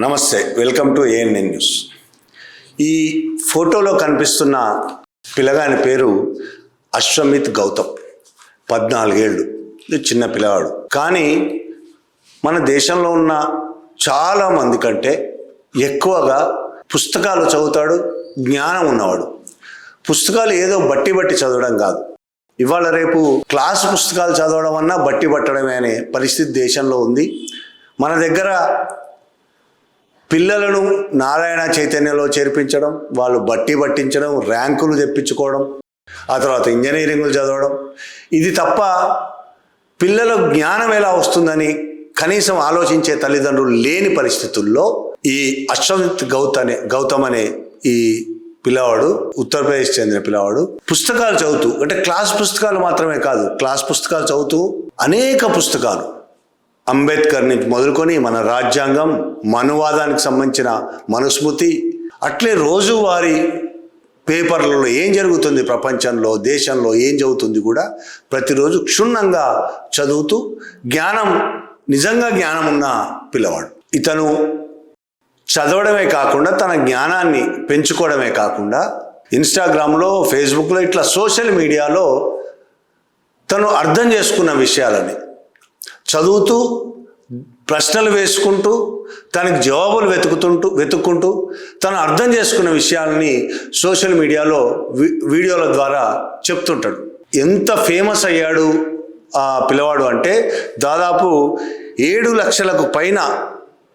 నమస్తే welcome to ANN news ఈ ఫోటోలో కనిపిస్తున్న పిల్లగాని పేరు అశ్వమిత్ గౌతమ్. పద్నాలుగేళ్ళు. చిన్న పిల్లవాడు. కానీ మన దేశంలో ఉన్న చాలా మంది కంటే ఎక్కువగా పుస్తకాలు చదువుతాడు జ్ఞానం ఉన్నవాడు. పుస్తకాలు ఏదో బట్టి బట్టి చదవడం కాదు. ఇవాళ రేపు క్లాస్ పుస్తకాలు చదవడం అన్నా బట్టి పట్టడమే అనే పరిస్థితి దేశంలో ఉంది. మన దగ్గర పిల్లలను నారాయణ చైతన్యలో చేర్పించడం వాళ్ళు బట్టి పట్టించడం ర్యాంకులు తెప్పించుకోవడం ఆ తర్వాత ఇంజనీరింగ్లు చదవడం. ఇది తప్ప పిల్లల జ్ఞానం ఎలా వస్తుందని కనీసం ఆలోచించే తల్లిదండ్రులు లేని పరిస్థితుల్లో ఈ అశ్వంత్ గౌత్ అనే గౌతమ్ అనే ఈ పిల్లవాడు ఉత్తరప్రదేశ్ చెందిన పిల్లవాడు పుస్తకాలు చదువుతూ అంటే క్లాస్ పుస్తకాలు మాత్రమే కాదు క్లాస్ పుస్తకాలు చదువుతూ అనేక పుస్తకాలు అంబేద్కర్ నుంచి మొదలుకొని మన రాజ్యాంగం మనువాదానికి సంబంధించిన మనుస్మృతి అట్లే రోజువారీ పేపర్లలో ఏం జరుగుతుంది ప్రపంచంలో దేశంలో ఏం జరుగుతుంది కూడా ప్రతిరోజు క్షుణ్ణంగా చదువుతూ జ్ఞానం నిజంగా జ్ఞానం ఉన్న పిల్లవాడు. ఇతను చదవడమే కాకుండా తన జ్ఞానాన్ని పెంచుకోవడమే కాకుండా ఇన్స్టాగ్రామ్లో ఫేస్బుక్లో ఇట్లా సోషల్ మీడియాలో తను అర్థం చేసుకున్న విషయాలని చదువుతూ ప్రశ్నలు వేసుకుంటూ తనకి జవాబులు వెతుకుతుంటూ వెతుక్కుంటూ తను అర్థం చేసుకున్న విషయాలని సోషల్ మీడియాలో వీడియోల ద్వారా చెప్తుంటాడు. ఎంత ఫేమస్ అయ్యాడు ఆ పిల్లవాడు అంటే దాదాపు ఏడు లక్షలకు పైన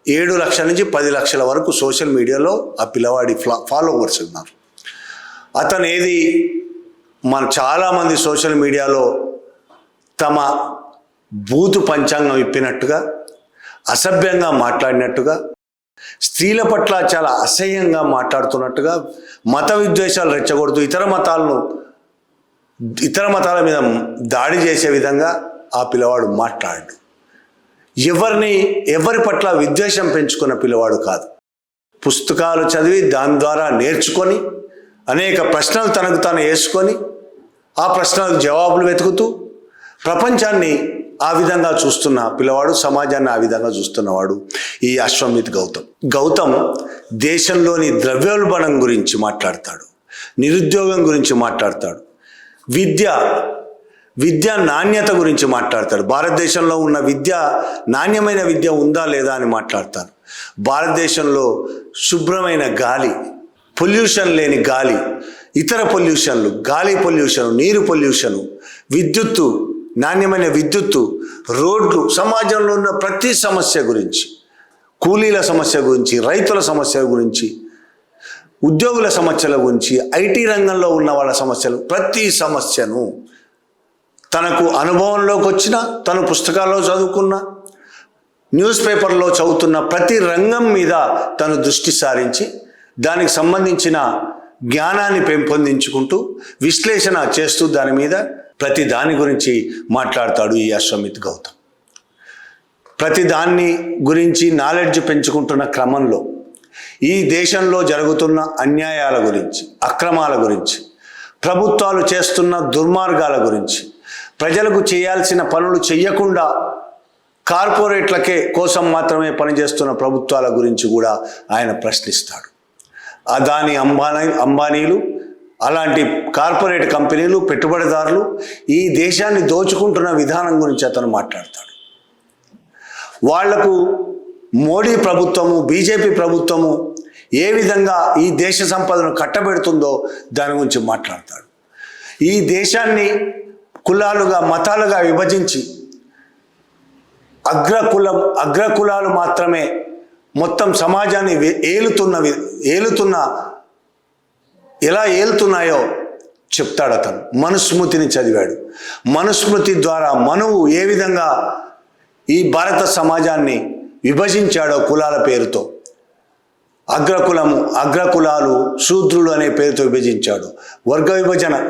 ఏడు లక్షల నుంచి పది లక్షల వరకు సోషల్ మీడియాలో ఆ పిల్లవాడి ఫ్లా ఫాలోవర్స్ ఉన్నారు. అతను ఏది మన చాలామంది సోషల్ మీడియాలో తమ బూతు పంచాంగం ఇప్పినట్టుగా అసభ్యంగా మాట్లాడినట్టుగా స్త్రీల పట్ల చాలా అసహ్యంగా మాట్లాడుతున్నట్టుగా మత విద్వేషాలు రెచ్చగొడుతూ ఇతర మతాలను ఇతర మతాల మీద దాడి చేసే విధంగా ఆ పిల్లవాడు మాట్లాడు. ఎవరిని ఎవరి పట్ల విద్వేషం పెంచుకున్న పిల్లవాడు కాదు. పుస్తకాలు చదివి దాని ద్వారా నేర్చుకొని అనేక ప్రశ్నలు తనకు తాను వేసుకొని ఆ ప్రశ్నలకు జవాబులు వెతుకుతూ ప్రపంచాన్ని ఆ విధంగా చూస్తున్న పిల్లవాడు సమాజాన్ని ఆ విధంగా చూస్తున్నవాడు ఈ అశ్వమిత్ గౌతమ్. గౌతమ్ దేశంలోని ద్రవ్యోల్బణం గురించి మాట్లాడతాడు నిరుద్యోగం గురించి మాట్లాడతాడు విద్య విద్య నాణ్యత గురించి మాట్లాడతాడు భారతదేశంలో ఉన్న విద్య నాణ్యమైన విద్య ఉందా లేదా అని మాట్లాడతారు భారతదేశంలో శుభ్రమైన గాలి పొల్యూషన్ లేని గాలి ఇతర పొల్యూషన్లు గాలి పొల్యూషన్ నీరు పొల్యూషన్ విద్యుత్తు నాణ్యమైన విద్యుత్తు రోడ్లు సమాజంలో ఉన్న ప్రతి సమస్య గురించి కూలీల సమస్య గురించి రైతుల సమస్య గురించి ఉద్యోగుల సమస్యల గురించి ఐటీ రంగంలో ఉన్న వాళ్ళ సమస్యలు ప్రతి సమస్యను తనకు అనుభవంలోకి వచ్చిన తను పుస్తకాల్లో చదువుకున్న న్యూస్ పేపర్లో చదువుతున్న ప్రతి రంగం మీద తను దృష్టి సారించి దానికి సంబంధించిన జ్ఞానాన్ని పెంపొందించుకుంటూ విశ్లేషణ చేస్తూ దాని మీద ప్రతి దాని గురించి మాట్లాడతాడు ఈ అశ్వమిత్ గౌతమ్. ప్రతి దాన్ని గురించి నాలెడ్జ్ పెంచుకుంటున్న క్రమంలో ఈ దేశంలో జరుగుతున్న అన్యాయాల గురించి అక్రమాల గురించి ప్రభుత్వాలు చేస్తున్న దుర్మార్గాల గురించి ప్రజలకు చేయాల్సిన పనులు చెయ్యకుండా కార్పొరేట్లకే కోసం మాత్రమే పనిచేస్తున్న ప్రభుత్వాల గురించి కూడా ఆయన ప్రశ్నిస్తాడు. అదాని అంబానీ అంబానీలు అలాంటి కార్పొరేట్ కంపెనీలు పెట్టుబడిదారులు ఈ దేశాన్ని దోచుకుంటున్న విధానం గురించి అతను మాట్లాడతాడు. వాళ్ళకు మోడీ ప్రభుత్వము బీజేపీ ప్రభుత్వము ఏ విధంగా ఈ దేశ సంపదను కట్టబెడుతుందో దాని గురించి మాట్లాడతాడు. ఈ దేశాన్ని కులాలుగా మతాలుగా విభజించి అగ్రకులం అగ్రకులాలు మాత్రమే మొత్తం సమాజాన్ని ఏలుతున్న వి- ఏలుతున్న ఎలా ఏలుతున్నాయో చెప్తాడు అతను. మనుస్మృతిని చదివాడు. మనుస్మృతి ద్వారా మనువు ఏ విధంగా ఈ భారత సమాజాన్ని విభజించాడో కులాల పేరుతో. అగ్రకులము అగ్రకులాలు శూద్రులు అనే పేరుతో విభజించాడు. వర్గ విభజన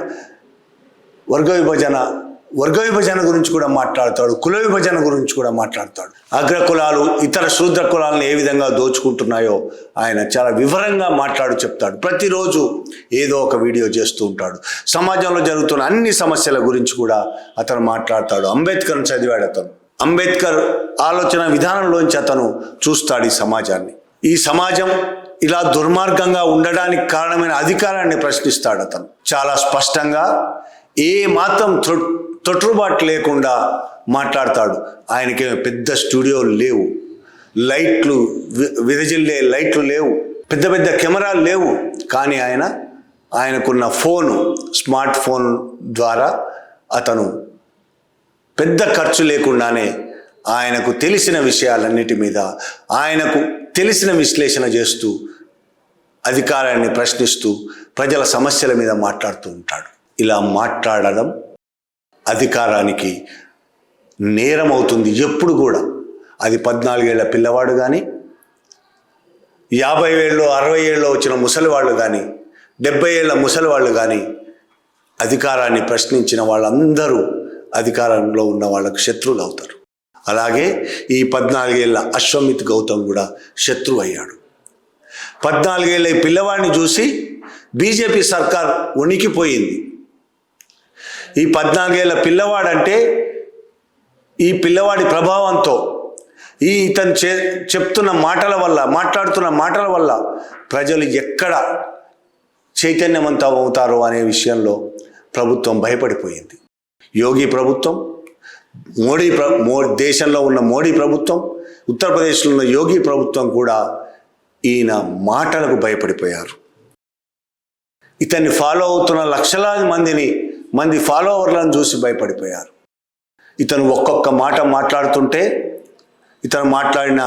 వర్గ విభజన వర్గ విభజన గురించి కూడా మాట్లాడతాడు కుల విభజన గురించి కూడా మాట్లాడతాడు. అగ్ర కులాలు ఇతర శూద్ర కులాలను ఏ విధంగా దోచుకుంటున్నాయో ఆయన చాలా వివరంగా మాట్లాడు చెప్తాడు. ప్రతిరోజు ఏదో ఒక వీడియో చేస్తూ ఉంటాడు. సమాజంలో జరుగుతున్న అన్ని సమస్యల గురించి కూడా అతను మాట్లాడతాడు. అంబేద్కర్ని చదివాడు అతను. అంబేద్కర్ ఆలోచన విధానంలోంచి అతను చూస్తాడు ఈ సమాజాన్ని. ఈ సమాజం ఇలా దుర్మార్గంగా ఉండడానికి కారణమైన అధికారాన్ని ప్రశ్నిస్తాడు అతను. చాలా స్పష్టంగా ఏ మాత్రం తొట్టుబాటు లేకుండా మాట్లాడతాడు. ఆయనకి పెద్ద స్టూడియోలు లేవు. లైట్లు వి- విరజిల్లే లైట్లు లేవు. పెద్ద పెద్ద కెమెరాలు లేవు. కానీ ఆయన ఆయనకున్న ఫోను స్మార్ట్ ఫోన్ ద్వారా అతను పెద్ద ఖర్చు లేకుండానే ఆయనకు తెలిసిన విషయాలన్నిటి మీద ఆయనకు తెలిసిన విశ్లేషణ చేస్తూ అధికారాన్ని ప్రశ్నిస్తూ ప్రజల సమస్యల మీద మాట్లాడుతూ ఉంటాడు. ఇలా మాట్లాడడం అధికారానికి నేరం అవుతుంది ఎప్పుడు కూడా. అది పద్నాలుగేళ్ళ పిల్లవాడు కానీ యాభై ఏళ్ళు అరవై ఏళ్ళు వచ్చిన ముసలివాళ్ళు కానీ డెబ్బై ఏళ్ళ ముసలివాళ్ళు కానీ అధికారాన్ని ప్రశ్నించిన వాళ్ళందరూ అధికారంలో ఉన్న వాళ్ళకు శత్రువులు అవుతారు అలాగే ఈ పద్నాలుగేళ్ళ అశ్వమిత్ గౌతమ్ కూడా శత్రువు అయ్యాడు పద్నాలుగేళ్ళ ఈ పిల్లవాడిని చూసి బీజేపీ సర్కార్ ఉనికిపోయింది ఈ పద్నాలుగేళ్ళ పిల్లవాడంటే ఈ పిల్లవాడి ప్రభావంతో ఈ ఇతను చే చెప్తున్న మాటల వల్ల మాట్లాడుతున్న మాటల వల్ల ప్రజలు ఎక్కడ చైతన్యవంతం అవుతారో అనే విషయంలో ప్రభుత్వం భయపడిపోయింది. యోగి ప్రభుత్వం మోడీ ప్ర మో దేశంలో ఉన్న మోడీ ప్రభుత్వం ఉత్తరప్రదేశ్లో ఉన్న యోగి ప్రభుత్వం కూడా ఈయన మాటలకు భయపడిపోయారు. ఇతన్ని ఫాలో అవుతున్న లక్షలాది మందిని మంది ఫాలోవర్లను చూసి భయపడిపోయారు. ఇతను ఒక్కొక్క మాట మాట్లాడుతుంటే ఇతను మాట్లాడిన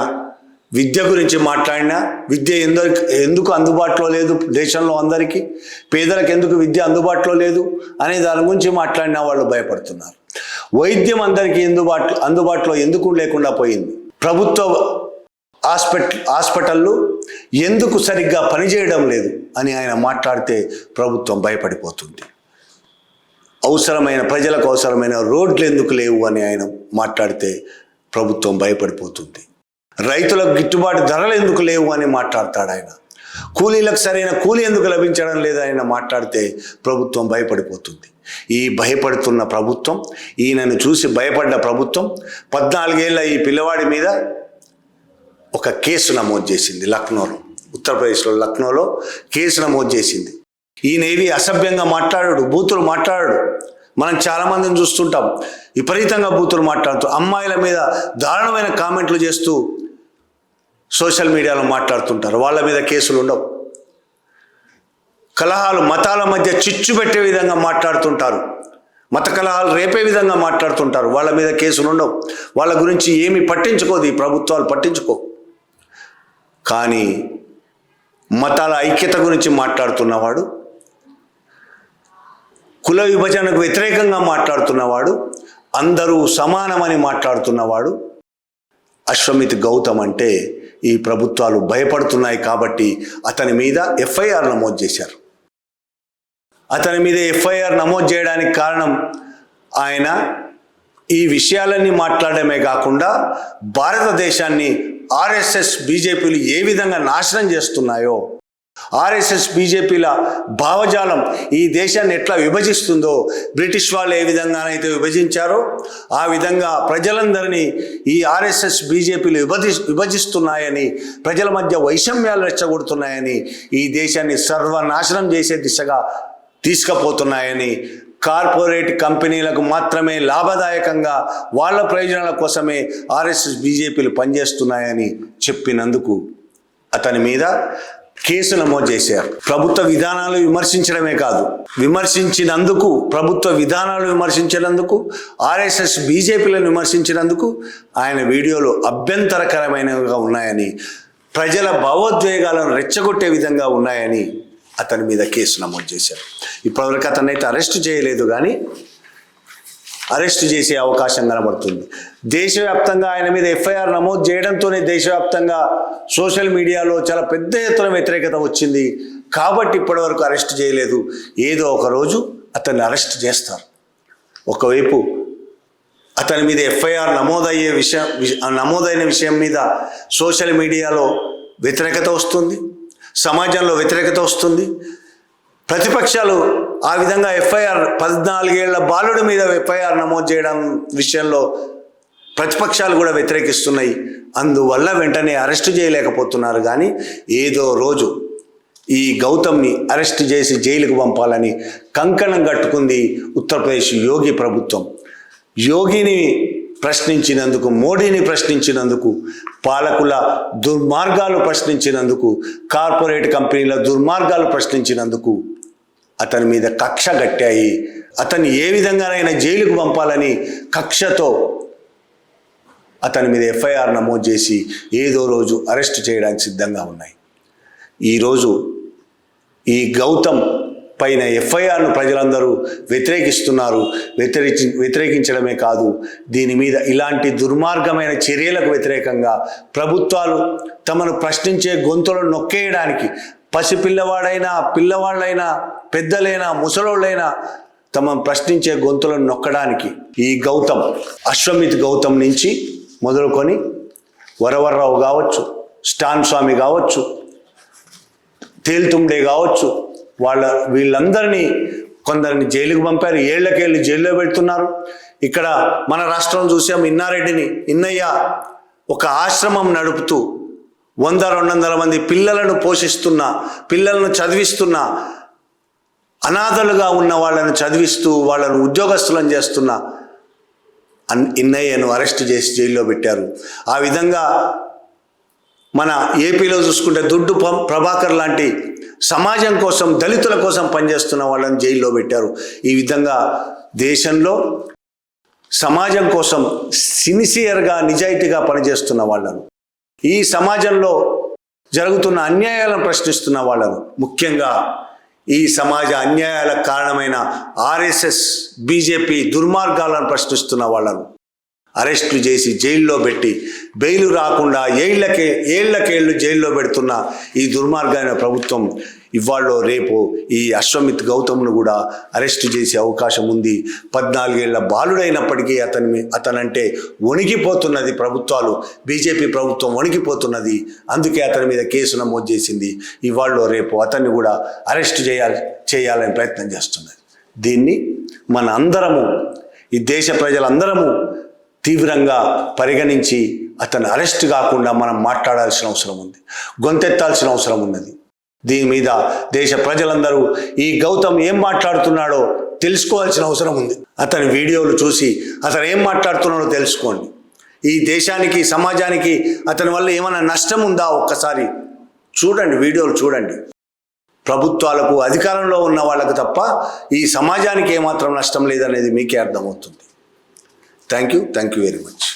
విద్య గురించి మాట్లాడినా విద్య ఎందుకు ఎందుకు అందుబాటులో లేదు దేశంలో అందరికీ? పేదలకు ఎందుకు విద్య అందుబాటులో లేదు? అనే దాని గురించి మాట్లాడినా వాళ్ళు భయపడుతున్నారు. వైద్యం అందరికీ అందుబాటు అందుబాటులో ఎందుకు లేకుండా పోయింది? ప్రభుత్వ హాస్పిటల్ హాస్పిటళ్ళు ఎందుకు సరిగ్గా పనిచేయడం లేదు అని ఆయన మాట్లాడితే ప్రభుత్వం భయపడిపోతుంది. అవసరమైన ప్రజలకు అవసరమైన రోడ్లు ఎందుకు లేవు అని ఆయన మాట్లాడితే ప్రభుత్వం భయపడిపోతుంది. రైతులకు గిట్టుబాటు ధరలు ఎందుకు లేవు అని మాట్లాడతాడు ఆయన. కూలీలకు సరైన కూలీ ఎందుకు లభించడం లేదు ఆయన మాట్లాడితే ప్రభుత్వం భయపడిపోతుంది. ఈ భయపడుతున్న ప్రభుత్వం ఈయనను చూసి భయపడ్డ ప్రభుత్వం పద్నాలుగేళ్ళ ఈ పిల్లవాడి మీద ఒక కేసు నమోదు చేసింది లక్నోలో. ఉత్తరప్రదేశ్లో లక్నోలో కేసు నమోదు చేసింది. ఈయన ఏది అసభ్యంగా మాట్లాడాడు బూతులు మాట్లాడాడు. మనం చాలామందిని చూస్తుంటాం. విపరీతంగా బూతులు మాట్లాడుతూ అమ్మాయిల మీద దారుణమైన కామెంట్లు చేస్తూ సోషల్ మీడియాలో మాట్లాడుతుంటారు. వాళ్ళ మీద కేసులు ఉండవు. కలహాలు మతాల మధ్య చిచ్చు పెట్టే విధంగా మాట్లాడుతుంటారు. మత కలహాలు రేపే విధంగా మాట్లాడుతుంటారు. వాళ్ళ మీద కేసులు ఉండవు. వాళ్ళ గురించి ఏమి పట్టించుకోదు. ఈ ప్రభుత్వాలు పట్టించుకో. కానీ మతాల ఐక్యత గురించి మాట్లాడుతున్నవాడు కుల విభజనకు వ్యతిరేకంగా మాట్లాడుతున్నవాడు అందరూ సమానమని మాట్లాడుతున్నవాడు. అశ్వమిత్ గౌతమ్ అంటే ఈ ప్రభుత్వాలు భయపడుతున్నాయి కాబట్టి అతని మీద ఎఫ్ఐఆర్ నమోదు చేశారు. అతని మీద ఎఫ్ఐఆర్ నమోదు చేయడానికి కారణం ఆయన ఈ విషయాలన్నీ మాట్లాడమే కాకుండా భారతదేశాన్ని ఆర్ఎస్ఎస్ బీజేపీలు ఏ విధంగా నాశనం చేస్తున్నాయో ఆర్ఎస్ఎస్ బీజేపీల భావజాలం ఈ దేశాన్ని ఎట్లా విభజిస్తుందో బ్రిటిష్ వాళ్ళు ఏ విధంగానైతే విభజించారో ఆ విధంగా ప్రజలందరినీ ఈ ఆర్ఎస్ఎస్ బీజేపీలు విభజి విభజిస్తున్నాయని ప్రజల మధ్య వైషమ్యాలు రెచ్చగొడుతున్నాయని ఈ దేశాన్ని సర్వనాశనం చేసే దిశగా తీసుకుపోతున్నాయని కార్పొరేట్ కంపెనీలకు మాత్రమే లాభదాయకంగా వాళ్ళ ప్రయోజనాల కోసమే ఆర్ఎస్ఎస్ బీజేపీలు పనిచేస్తున్నాయని చెప్పినందుకు అతని మీద కేసు నమోదు చేశారు. ప్రభుత్వ విధానాలు విమర్శించడమే కాదు. విమర్శించినందుకు ప్రభుత్వ విధానాలు విమర్శించినందుకు ఆర్ఎస్ఎస్ బీజేపీలను విమర్శించినందుకు ఆయన వీడియోలు అభ్యంతరకరమైనవిగా ఉన్నాయని ప్రజల భావోద్వేగాలను రెచ్చగొట్టే విధంగా ఉన్నాయని అతని మీద కేసు నమోదు చేశారు. ఇప్పటివరకు అతన్ని అయితే అరెస్ట్ చేయలేదు కానీ అరెస్ట్ చేసే అవకాశం కనబడుతుంది. దేశవ్యాప్తంగా ఆయన మీద ఎఫ్ఐఆర్ నమోదు చేయడంతోనే దేశవ్యాప్తంగా సోషల్ మీడియాలో చాలా పెద్ద ఎత్తున వ్యతిరేకత వచ్చింది. కాబట్టి ఇప్పటివరకు అరెస్ట్ చేయలేదు. ఏదో ఒక రోజు అతన్ని అరెస్ట్ చేస్తారు. ఒకవైపు అతని మీద ఎఫ్ఐఆర్ నమోదయ్యే విషయం నమోదైన విషయం మీద సోషల్ మీడియాలో వ్యతిరేకత వస్తుంది. సమాజంలో వ్యతిరేకత వస్తుంది. ప్రతిపక్షాలు ఆ విధంగా ఎఫ్ఐఆర్ పద్నాలుగేళ్ళ బాలుడి మీద ఎఫ్ఐఆర్ నమోదు చేయడం విషయంలో ప్రతిపక్షాలు కూడా వ్యతిరేకిస్తున్నాయి. అందువల్ల వెంటనే అరెస్టు చేయలేకపోతున్నారు. కానీ ఏదో రోజు ఈ గౌతమ్ని అరెస్ట్ చేసి జైలుకు పంపాలని కంకణం కట్టుకుంది ఉత్తరప్రదేశ్ యోగి ప్రభుత్వం. యోగిని ప్రశ్నించినందుకు మోడీని ప్రశ్నించినందుకు పాలకుల దుర్మార్గాలు ప్రశ్నించినందుకు కార్పొరేట్ కంపెనీల దుర్మార్గాలు ప్రశ్నించినందుకు అతని మీద కక్ష కట్టాయి. అతన్ని ఏ విధంగానైనా జైలుకు పంపాలని కక్షతో అతని మీద ఎఫ్ఐఆర్ నమోదు చేసి ఏదో రోజు అరెస్ట్ చేయడానికి సిద్ధంగా ఉన్నాయి. ఈరోజు ఈ గౌతమ్ పైన ఎఫ్ఐఆర్ను ప్రజలందరూ వ్యతిరేకిస్తున్నారు. వ్యతిరేకి వ్యతిరేకించడమే కాదు దీని మీద ఇలాంటి దుర్మార్గమైన చర్యలకు వ్యతిరేకంగా ప్రభుత్వాలు తమను ప్రశ్నించే గొంతులను నొక్కేయడానికి పసిపిల్లవాడైనా పిల్లవాళ్ళైనా పెద్దలైనా ముసలోళ్ళైనా తమ ప్రశ్నించే గొంతులను నొక్కడానికి ఈ గౌతమ్ అశ్వమిత్ గౌతమ్ నుంచి మొదలుకొని వరవర్రావు కావచ్చు స్టాన్ స్వామి కావచ్చు తేల్తుండే కావచ్చు వాళ్ళ వీళ్ళందరినీ కొందరిని జైలుకు పంపారు. ఏళ్ళకేళ్ళు జైల్లో పెడుతున్నారు. ఇక్కడ మన రాష్ట్రం చూసాం ఇన్నారెడ్డిని. ఇన్నయ్య ఒక ఆశ్రమం నడుపుతూ వంద రెండు వందల మంది పిల్లలను పోషిస్తున్న పిల్లలను చదివిస్తున్న అనాథలుగా ఉన్న వాళ్ళను చదివిస్తూ వాళ్ళను ఉద్యోగస్తులను చేస్తున్న అన్ ఇన్నయ్యను అరెస్ట్ చేసి జైల్లో పెట్టారు. ఆ విధంగా మన ఏపీలో చూసుకుంటే దుడ్డు ప్రభాకర్ లాంటి సమాజం కోసం దళితుల కోసం పనిచేస్తున్న వాళ్ళని జైల్లో పెట్టారు. ఈ విధంగా దేశంలో సమాజం కోసం సిన్సియర్గా నిజాయితీగా పనిచేస్తున్న వాళ్ళను ఈ సమాజంలో జరుగుతున్న అన్యాయాలను ప్రశ్నిస్తున్న వాళ్ళను ముఖ్యంగా ఈ సమాజ అన్యాయాలకు కారణమైన ఆర్ఎస్ఎస్ బీజేపీ దుర్మార్గాలను ప్రశ్నిస్తున్న వాళ్ళను. అరెస్టులు చేసి జైల్లో పెట్టి బెయిలు రాకుండా ఏళ్ళకే ఏళ్ళకేళ్ళు జైల్లో పెడుతున్న ఈ దుర్మార్గమైన ప్రభుత్వం ఇవాళ్ళో రేపు ఈ అశ్వమిత్ గౌతమ్ను కూడా అరెస్టు చేసే అవకాశం ఉంది. పద్నాలుగేళ్ళ బాలుడైనప్పటికీ అతని అతనంటే వణికిపోతున్నది ప్రభుత్వాలు. బీజేపీ ప్రభుత్వం వణికిపోతున్నది. అందుకే అతని మీద కేసు నమోదు చేసింది. ఇవాళ్ళో రేపు అతన్ని కూడా అరెస్ట్ చేయాలి చేయాలని ప్రయత్నం చేస్తున్నది. దీన్ని మన అందరము ఈ దేశ ప్రజలందరము తీవ్రంగా పరిగణించి అతను అరెస్ట్ కాకుండా మనం మాట్లాడాల్సిన అవసరం ఉంది. గొంతెత్తాల్సిన అవసరం ఉన్నది. దీని మీద దేశ ప్రజలందరూ ఈ గౌతమ్ ఏం మాట్లాడుతున్నాడో తెలుసుకోవాల్సిన అవసరం ఉంది. అతని వీడియోలు చూసి అతను ఏం మాట్లాడుతున్నాడో తెలుసుకోండి. ఈ దేశానికి సమాజానికి అతని వల్ల ఏమైనా నష్టం ఉందా ఒక్కసారి చూడండి వీడియోలు చూడండి. ప్రభుత్వాలకు అధికారంలో ఉన్న వాళ్ళకు తప్ప ఈ సమాజానికి ఏమాత్రం నష్టం లేదనేది మీకే అర్థమవుతుంది. Thank you thank you very much